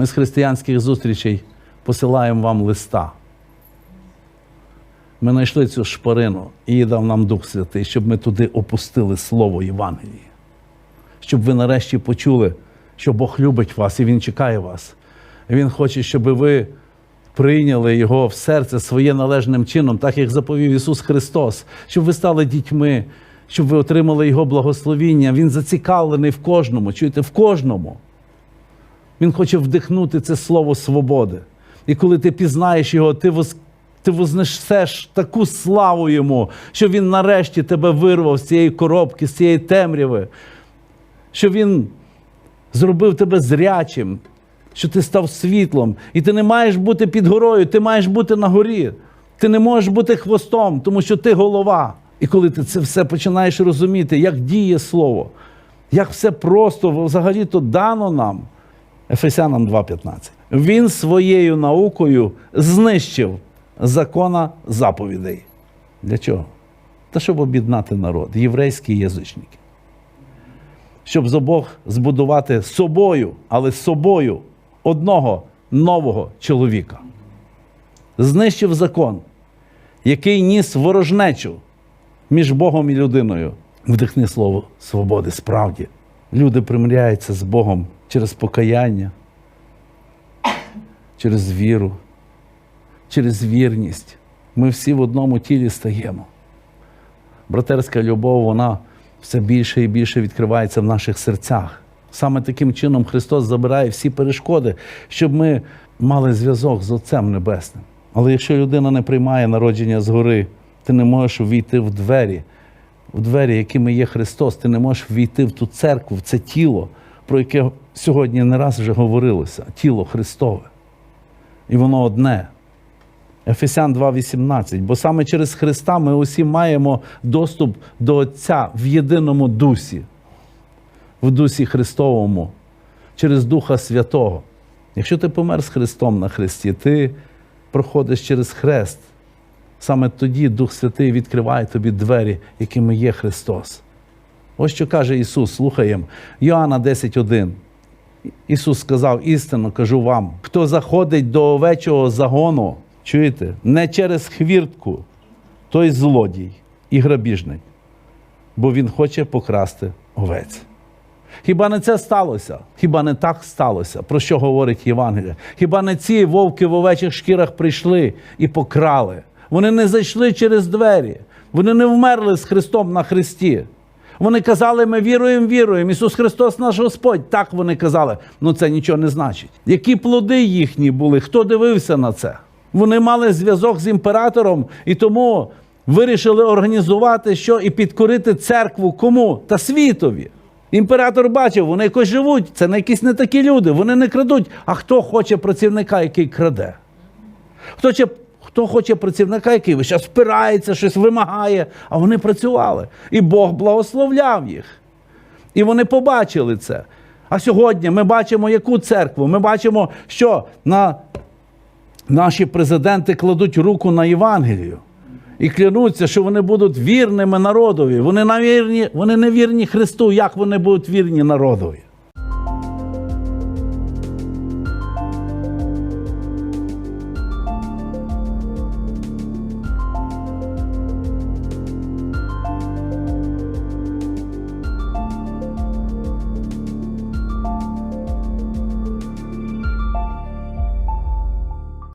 Ми з християнських зустрічей посилаємо вам листа. Ми знайшли цю шпарину і її дав нам Дух Святий, щоб ми туди опустили Слово Євангелії. Щоб ви нарешті почули, що Бог любить вас і Він чекає вас. Він хоче, щоб ви прийняли Його в серце своє належним чином, так як заповів Ісус Христос, щоб ви стали дітьми, щоб ви отримали Його благословіння. Він зацікавлений в кожному, чуєте, в кожному. Він хоче вдихнути це слово свободи. І коли ти пізнаєш його, ти воз... ти вознесеш таку славу йому, що він нарешті тебе вирвав з цієї коробки, з цієї темряви, що він зробив тебе зрячим, що ти став світлом. І ти не маєш бути під горою, ти маєш бути на горі. Ти не можеш бути хвостом, тому що ти голова. І коли ти це все починаєш розуміти, як діє слово, як все просто взагалі-то дано нам. Ефесянам 2.15. Він своєю наукою знищив закона заповідей. Для чого? Та щоб об'єднати народ, єврейські язичники. Щоб з обох збудувати собою, але собою одного нового чоловіка. Знищив закон, який ніс ворожнечу між Богом і людиною. Вдихни слово свободи, справді. Люди примиряються з Богом через покаяння, через віру, через вірність. Ми всі в одному тілі стаємо. Братерська любов, вона все більше і більше відкривається в наших серцях. Саме таким чином Христос забирає всі перешкоди, щоб ми мали зв'язок з Отцем Небесним. Але якщо людина не приймає народження згори, ти не можеш ввійти в двері, в двері, якими є Христос, ти не можеш ввійти в ту церкву, в це тіло, про яке сьогодні не раз вже говорилося, тіло Христове. І воно одне. Ефесян 2,18. Бо саме через Христа ми усі маємо доступ до Отця в єдиному дусі, в дусі Христовому, через Духа Святого. Якщо ти помер з Христом на Христі, ти проходиш через хрест. Саме тоді Дух Святий відкриває тобі двері, якими є Христос. Ось що каже Ісус, слухаємо. Йоанна 10.1. Ісус сказав: істинно кажу вам, хто заходить до овечого загону, чуєте, не через хвіртку, той злодій і грабіжник, бо він хоче покрасти овець. Хіба не це сталося? Хіба не так сталося? Про що говорить Євангелія? Хіба не ці вовки в овечих шкірах прийшли і покрали? Вони не зайшли через двері, вони не вмерли з Христом на Христі. Вони казали, ми віруємо, віруємо. Ісус Христос наш Господь. Так вони казали. Ну це нічого не значить. Які плоди їхні були? Хто дивився на це? Вони мали зв'язок з імператором і тому вирішили організувати що і підкорити церкву кому? Та світові. Імператор бачив, вони якось живуть. Це не якісь не такі люди, вони не крадуть. А хто хоче працівника, який краде? Хто хто хоче працівника, який весь час спирається, щось вимагає, а вони працювали. І Бог благословляв їх. І вони побачили це. А сьогодні ми бачимо, яку церкву? Ми бачимо, що на наші президенти кладуть руку на Євангелію і клянуться, що вони будуть вірними народові. Вони, навірні, вони не вірні Христу, як вони будуть вірні народові.